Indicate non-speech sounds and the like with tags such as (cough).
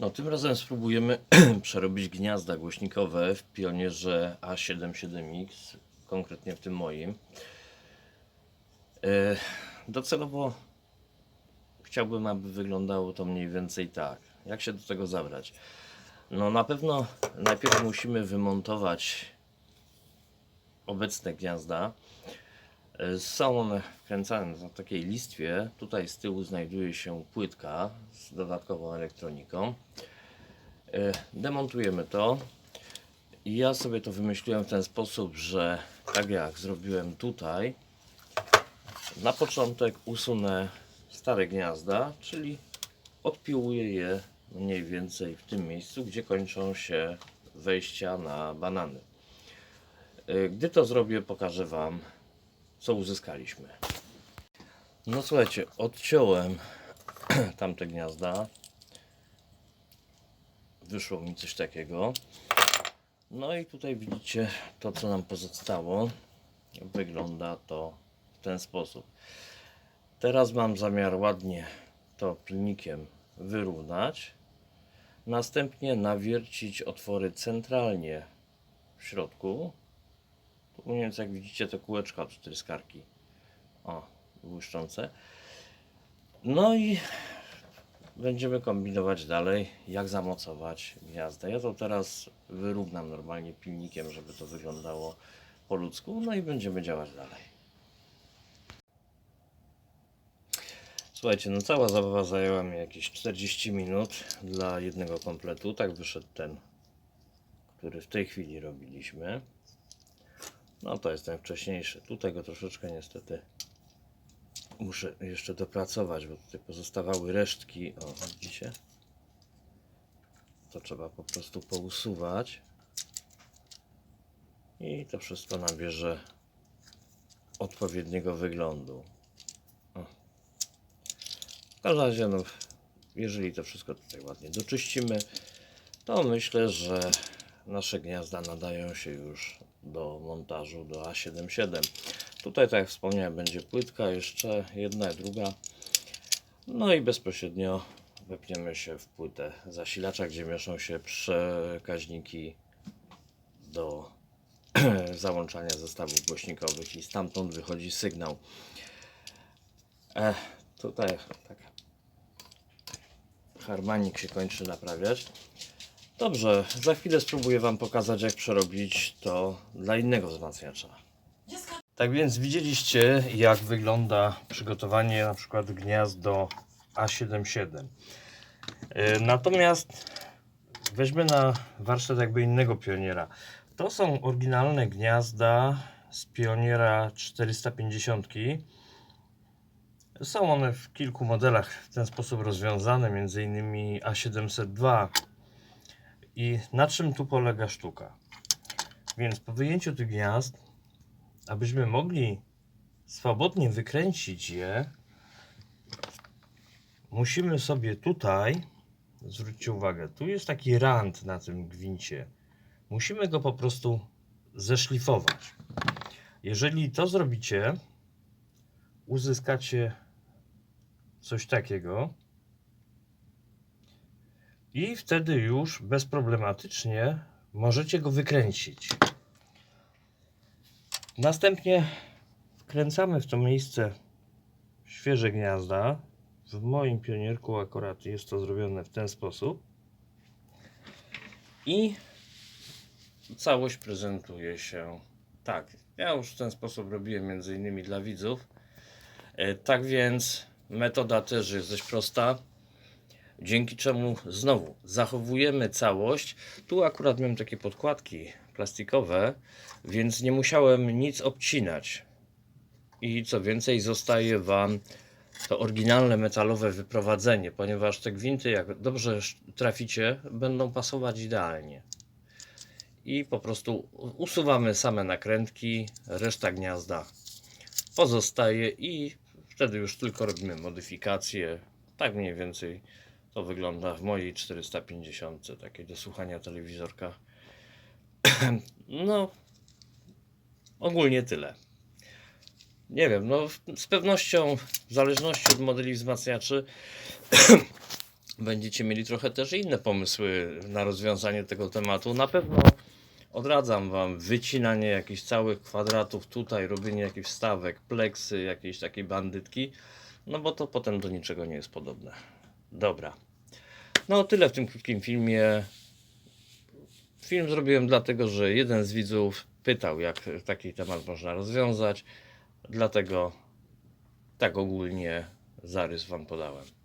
No, tym razem spróbujemy (clears throat) przerobić gniazda głośnikowe w pionierze A77X, konkretnie w tym moim. E, Docelowo chciałbym, aby wyglądało to mniej więcej tak. Jak się do tego zabrać? No, na pewno najpierw musimy wymontować obecne gniazda. E, Są one wkręcane na takiej listwie. Tutaj z tyłu znajduje się płytka z dodatkową elektroniką. E, Demontujemy to. Ja sobie to wymyśliłem w ten sposób, że tak jak zrobiłem tutaj, na początek usunę stare gniazda, czyli odpiłuję je mniej więcej w tym miejscu, gdzie kończą się wejścia na banany. E, Gdy to zrobię, pokażę Wam, co uzyskaliśmy. No słuchajcie, odciąłem (clears throat) tamte gniazda. Wyszło mi coś takiego. No i tutaj widzicie to, co nam pozostało. Wygląda to w ten sposób. Teraz mam zamiar ładnie to pilnikiem wyrównać. Następnie nawiercić otwory centralnie w środku. Więcej jak widzicie te kółeczka od czteryskarki. O, błyszczące. No i będziemy kombinować dalej, jak zamocować gniazda. Ja to teraz wyrównam normalnie pilnikiem, żeby to wyglądało po ludzku. No i będziemy działać dalej. Słuchajcie, no cała zabawa zajęła mi jakieś 40 minut dla jednego kompletu. Tak wyszedł ten, który w tej chwili robiliśmy. No to jest ten wcześniejszy. Tutaj go troszeczkę niestety muszę jeszcze dopracować, bo tutaj pozostawały resztki. O, widzicie? To trzeba po prostu pousuwać. I to wszystko nabierze odpowiedniego wyglądu. O. W każdym razie, no, jeżeli to wszystko tutaj ładnie doczyścimy, to myślę, że nasze gniazda nadają się już do montażu do A77. Tutaj, tak jak wspomniałem, będzie płytka, jeszcze jedna i druga. No i bezpośrednio wepniemy się w płytę zasilacza, gdzie mieszczą się przekaźniki do (clears throat) załączania zestawów głośnikowych i stamtąd wychodzi sygnał. E, tutaj tak harmanik się kończy naprawiać. Dobrze, za chwilę spróbuję Wam pokazać, jak przerobić to dla innego wzmacniacza. Tak więc widzieliście, jak wygląda przygotowanie na przykład gniazd do A77. Yy, Natomiast weźmy na warsztat jakby innego pioniera. To są oryginalne gniazda z pioniera 450. Są one w kilku modelach w ten sposób rozwiązane, między innymi A702. I na czym tu polega sztuka? Więc po wyjęciu tych gniazd, abyśmy mogli swobodnie wykręcić je, musimy sobie tutaj, zwróćcie uwagę, tu jest taki rand na tym gwincie. Musimy go po prostu zeszlifować. Jeżeli to zrobicie, uzyskacie coś takiego. I wtedy już bezproblematycznie możecie go wykręcić. Następnie wkręcamy w to miejsce świeże gniazda. W moim pionierku akurat jest to zrobione w ten sposób. I całość prezentuje się tak. Ja już w ten sposób robiłem między innymi dla widzów. E, Tak więc metoda też jest dość prosta. Dzięki czemu znowu zachowujemy całość. Tu akurat miałem takie podkładki plastikowe, więc nie musiałem nic obcinać. I co więcej, zostaje Wam to oryginalne metalowe wyprowadzenie, ponieważ te gwinty, jak dobrze traficie, będą pasować idealnie. I po prostu usuwamy same nakrętki, reszta gniazda pozostaje i wtedy już tylko robimy modyfikacje. Tak mniej więcej to wygląda w mojej 450, takiej do słuchania telewizorka. (clears throat) No, ogólnie tyle. Nie wiem, no z pewnością w zależności od modeli wzmacniaczy (clears throat) będziecie mieli trochę też inne pomysły na rozwiązanie tego tematu, na pewno odradzam Wam wycinanie jakichś całych kwadratów tutaj, robienie jakichś wstawek, pleksy, jakiejś takiej bandytki, no bo to potem do niczego nie jest podobne. Dobra. No tyle w tym krótkim filmie. Film zrobiłem dlatego, że jeden z widzów pytał, jak taki temat można rozwiązać. Dlatego tak ogólnie zarys Wam podałem.